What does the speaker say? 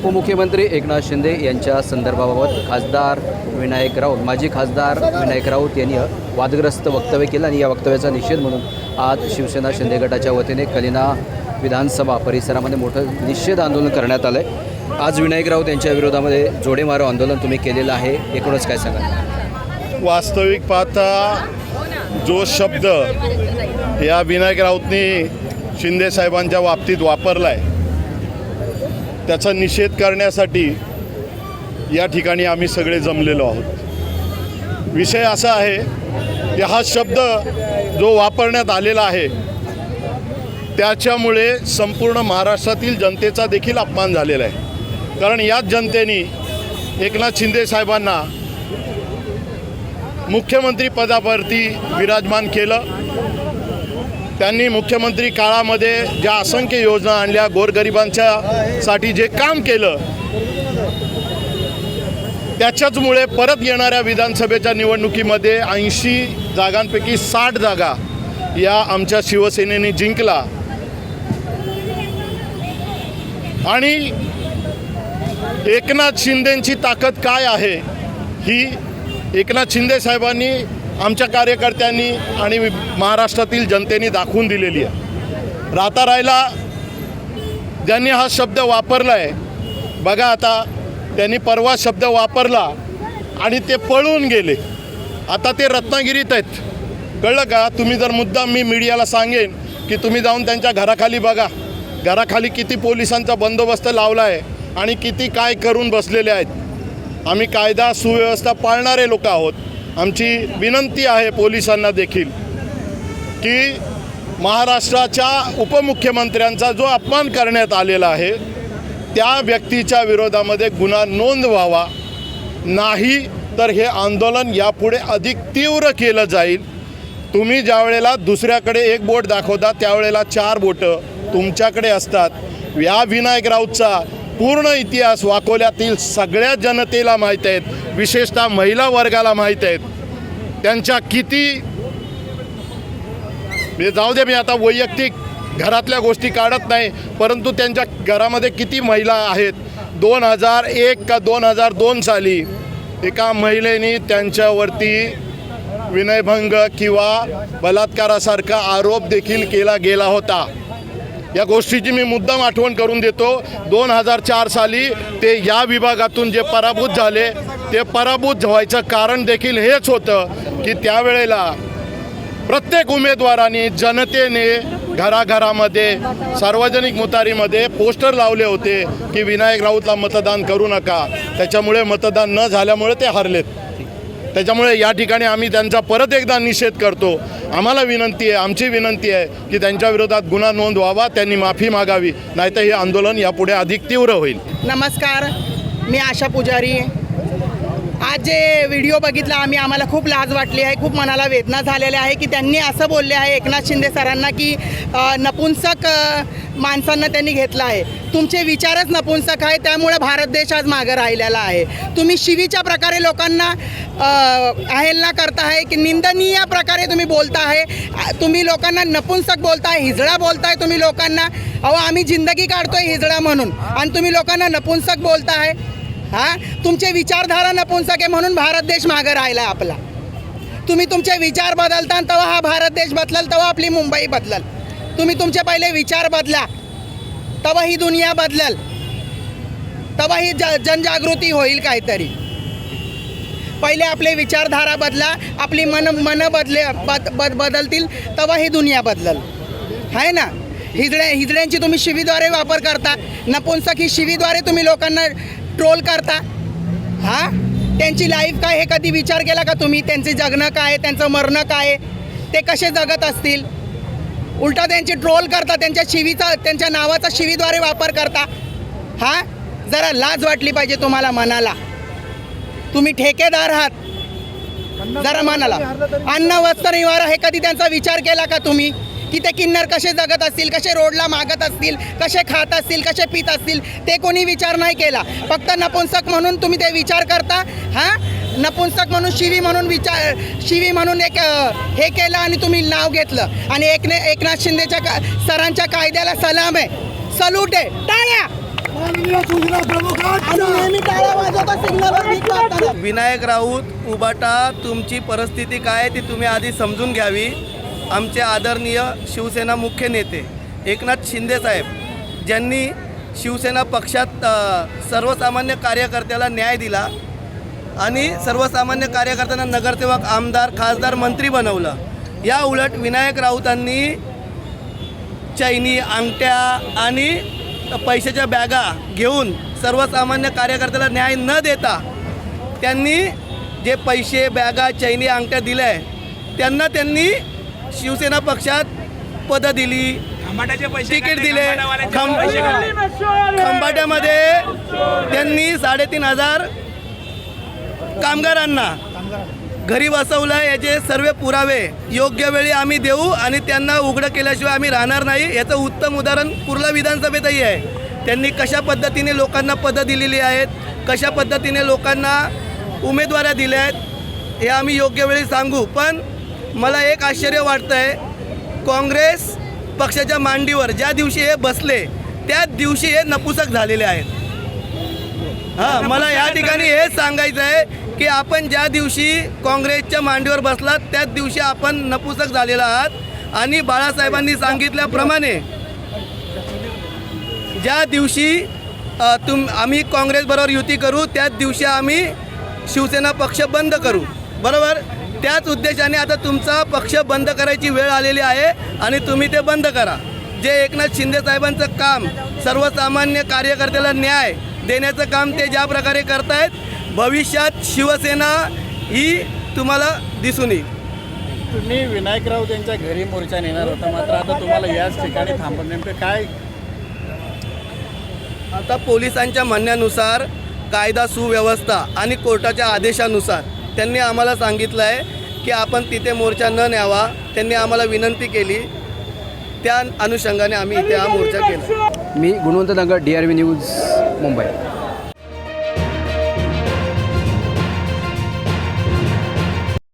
उपमुख्यमंत्री एकनाथ शिंदे यांच्या संदर्भाबाबत खासदार विनायक राऊत माजी खासदार विनायक राऊत यांनी वादग्रस्त वक्तव्य केलं आणि या वक्तव्याचा निषेध म्हणून आज शिवसेना शिंदे गटाच्या वतीने कलिना विधानसभा परिसरामध्ये मोठं निषेध आंदोलन करण्यात आलं आहे आज विनायक राऊत यांच्या विरोधामध्ये जोडे मारो आंदोलन तुम्ही केलेलं आहे. एकूणच काय सांगा वास्तविक पाहता जो शब्द या विनायक राऊतनी शिंदे साहेबांच्या बाबतीत वापरला आहे त्याचा निषेध करण्यासाठी या ठिकाणी आम्ही सगळे जमलेलो आहोत. विषय असा आहे की हा शब्द जो वापरण्यात आलेला आहे त्याच्यामुळे संपूर्ण महाराष्ट्रातील जनतेचा देखील अपमान झालेला आहे. कारण याच जनतेने एकनाथ शिंदे साहेबांना मुख्यमंत्री पदावरती विराजमान केलं. त्यांनी मुख्यमंत्री काळामध्ये ज्या असंख्य योजना आणल्या गोरगरिबांच्या साठी जे काम केलं त्याच्याचमुळे परत येणाऱ्या विधानसभेच्या निवडणुकीमध्ये ऐंशी जागांपैकी साठ जागा या आमच्या शिवसेनेने जिंकला. आणि एकनाथ शिंदेंची ताकद काय आहे ही एकनाथ शिंदे साहेबांनी आमच्या कार्यकर्त्यांनी आणि महाराष्ट्रातील जनतेने दाखवून दिलेली आहे. राहता राहिला ज्यांनी हा शब्द वापरला आहे बघा आता त्यांनी परवा शब्द वापरला आणि ते पळून गेले. आता ते रत्नागिरीत आहेत. कळलं का? तुम्ही जर मुद्दाम मी मीडियाला सांगेन की तुम्ही जाऊन त्यांच्या घराखाली बघा. घराखाली किती पोलिसांचा बंदोबस्त लावला आहे आणि किती काय करून बसलेले आहेत. आम्ही कायदा सुव्यवस्था पाळणारे लोक आहोत. आमची विनंती आहे पोलिसांना देखील की महाराष्ट्राच्या उपमुख्यमंत्र्यांचा जो अपमान करण्यात आलेला आहे त्या व्यक्तीच्या विरोधामध्ये गुन्हा नोंद व्हावा. नाही तर हे आंदोलन यापुढे अधिक तीव्र केलं जाईल. तुम्ही ज्या वेळेला दुसऱ्याकडे एक बोट दाखवता त्यावेळेला चार बोटं तुमच्याकडे असतात. या विनायक राऊतचा पूर्ण इतिहास वाकोल्यातील सगळ्या जनतेला माहीत आहेत. विशेषतः महिला वर्गाला माहीत आहेत. त्यांच्या किती म्हणजे जाऊ दे मी आता वैयक्तिक घरातल्या गोष्टी काढत नाही परंतु त्यांच्या घरामध्ये किती महिला आहेत? दोन हजार एक का दोन हजार दोन साली एका महिलेनी त्यांच्यावरती विनयभंग किंवा बलात्कारासारखा आरोप देखील केला गेला होता. या गोष्टीची मी मुद्दाम आठवण करून देतो. दोन हजार चार साली ते या विभागातून जे पराभूत झाले ते पराभूत व्हायचं कारण देखील हेच होतं की त्यावेळेला प्रत्येक उमेदवाराने जनतेने घराघरामध्ये सार्वजनिक मुतारीमध्ये पोस्टर लावले होते की विनायक राऊतला मतदान करू नका. त्याच्यामुळे मतदान न झाल्यामुळे ते हरलेत. त्याच्यामुळे या ठिकाणी आम्ही त्यांचा परत एकदा निषेध करतो. आम्हाला विनंती आहे आमची विनंती आहे की त्यांच्या विरोधात गुन्हा नोंद व्हावा त्यांनी माफी मागावी नाहीतर हे आंदोलन यापुढे अधिक तीव्र होईल. नमस्कार मी आशा पुजारी. आज जे व्हिडिओ बघितला आम्ही आम्हाला खूप लाज वाटली आहे खूप मनाला वेदना झालेल्या आहे की त्यांनी असं बोलले आहे एकनाथ शिंदे सरांना की नपुंसक माणसांना त्यांनी घेतला आहे. तुमचे विचारच नपुंसक आहे त्यामुळे भारत देश आज मागं राहिलेला आहे. तुम्ही शिवीच्या प्रकारे लोकांना अ, अहेलना करताय की निंदनीय प्रकारे तुम्ही बोलताय आहे. तुम्ही लोकांना नपुंसक बोलताय हिजडा बोलताय तुम्ही लोकांना. अहो आम्ही जिंदगी काढतोय हिजडा म्हणून. आणि तुम्ही लोकांना नपुंसक बोलताय. हां? तुमचे विचारधारा नपुंसक आहे म्हणून भारत देश मागं राहिला आपला. तुम्ही तुमचे विचार बदलता तेव्हा हा भारत देश बदलल तेव्हा आपली मुंबई बदलल. तुम्ही तुमचे पहिले विचार बदला तेव्हा ही दुनिया बदलल तेव्हा ही ज जनजागृती होईल काहीतरी. पहिले आपले विचारधारा बदला आपली मन मन बदले बद बद बदलतील तेव्हा ही दुनिया बदलल. आहे ना? हिजड्या हिजड्यांची तुम्ही शिवीद्वारे वापर करता नपुंसक ही शिवीद्वारे तुम्ही लोकांना ट्रोल करता? हा? त्यांची लाईफ काय हे कधी विचार केला का तुम्ही? त्यांचे जगणं काय त्यांचं मरणं काय? ते कसे जगत असतील? उलटा त्यांची ट्रोल करता त्यांच्या शिवीचा त्यांच्या नावाचा शिवीद्वारे वापर करता. हा? जरा लाज वाटली पाहिजे तुम्हाला मनाला. तुम्ही ठेकेदार आहात. जरा मनाला. अन्न वस्त्र निवारा हे कधी त्यांचा विचार केला का तुम्ही? की ते किन्नर कसे जगत असतील कसे रोडला मागत असतील कसे खात असतील कसे पित असतील ते कोणी विचार नाही केला. फक्त नपुंसक म्हणून तुम्ही ते विचार करता हां? नपुंसक म्हणून शिवी म्हणून विचार शिवी म्हणून एक हे केलं आणि तुम्ही नाव घेतलं. आणि एकने एकनाथ शिंदेच्या का सरांच्या कायद्याला सलाम आहे. सलूट आहे. टाळ्या! विनायक राऊत उबाटा तुमची परिस्थिती काय ती तुम्ही आधी समजून घ्यावी. आमचे आदरणीय शिवसेना मुख्य नेते एकनाथ शिंदे साहेब ज्यांनी शिवसेना पक्षात सर्वसामान्य कार्यकर्त्याला न्याय दिला आणि सर्वसामान्य कार्यकर्त्यांना नगरसेवक आमदार खासदार मंत्री बनवलं. या उलट विनायक राऊतांनी चैनी अंगठ्या आणि पैशाच्या बॅगा घेऊन सर्वसामान्य कार्यकर्त्याला न्याय न देता त्यांनी जे पैसे बॅगा चैनी अंगठ्या दिल्या आहे त्यांना त्यांनी शिवसेना पक्षात पदं दिली. तिकीट दिले. खंब खंबाट्यामध्ये त्यांनी साडेतीन हजार कामगारांना घरी बसवलं याचे सर्व पुरावे योग्य वेळी आम्ही देऊ आणि त्यांना उघडं केल्याशिवाय आम्ही राहणार नाही. याचं उत्तम उदाहरण कुर्ला विधानसभेतही आहे. त्यांनी कशा पद्धतीने लोकांना पदं दिलेली आहेत कशा पद्धतीने लोकांना उमेदवाऱ्या दिल्या आहेत हे आम्ही योग्य वेळी सांगू. पण मला एक आश्चर्य वाटतं आहे काँग्रेस पक्षाच्या मांडीवर ज्या दिवशी हे बसले त्याच दिवशी हे नपुसक झालेले आहेत. हां मला या ठिकाणी हेच सांगायचं आहे की आपण ज्या दिवशी काँग्रेसच्या मांडीवर बसलात त्याच दिवशी आपण नपुसक झालेला आहात. आणि बाळासाहेबांनी सांगितल्याप्रमाणे ज्या दिवशी तुम आम्ही काँग्रेसबरोबर युती करू त्याच दिवशी आम्ही शिवसेना पक्ष बंद करू. बरोबर? त्याच उद्देशाने आता तुमचा पक्ष बंद करायची वेळ आलेली आहे आणि तुम्ही ते बंद करा. जे एकनाथ शिंदे साहेबांचं काम सर्वसामान्य कार्यकर्त्याला न्याय देण्याचं काम ते ज्या प्रकारे करतायत भविष्यात शिवसेना ही तुम्हाला दिसून येईल. तुम्ही विनायक राऊत यांच्या घरी मोर्चा नेणार होता मात्र आता तुम्हाला याच ठिकाणी थांबून नेमकं काय? आता पोलिसांच्या म्हणण्यानुसार कायदा सुव्यवस्था आणि कोर्टाच्या आदेशानुसार त्यांनी आम्हाला सांगितलं आहे की आपण तिथे मोर्चा न न्यावा. त्यांनी आम्हाला विनंती केली. त्या अनुषंगाने आम्ही इथे हा मोर्चा केला. मी Gunwant Nagar D R V news Mumbai.